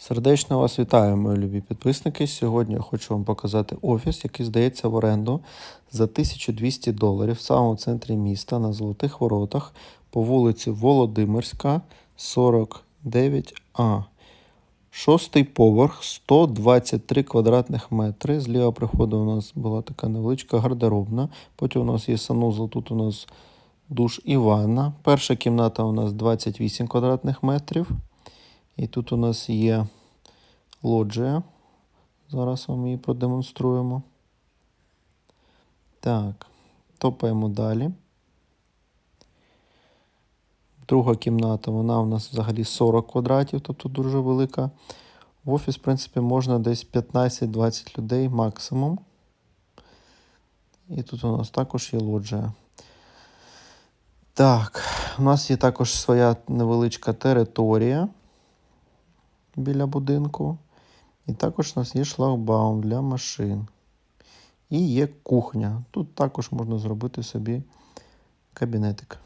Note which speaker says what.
Speaker 1: Сердечно вас вітаю, мої любі підписники. Сьогодні я хочу вам показати офіс, який здається в оренду за 1200 доларів в самому центрі міста на Золотих Воротах по вулиці Володимирська, 49А. Шостий поверх, 123 квадратних метри. Зліва приходу у нас була така невеличка гардеробна. Потім у нас є санузел, тут у нас душ і ванна. Перша кімната у нас 28 квадратних метрів. І тут у нас є лоджія. Зараз вам її продемонструємо. Так, топаємо далі. Друга кімната, вона у нас взагалі 40 квадратів, тобто дуже велика. В офіс, в принципі, можна десь 15-20 людей максимум. І тут у нас також є лоджія. Так, у нас є також своя невеличка територія біля будинку. І також у нас є шлагбаум для машин. І є кухня. Тут також можна зробити собі кабінетик.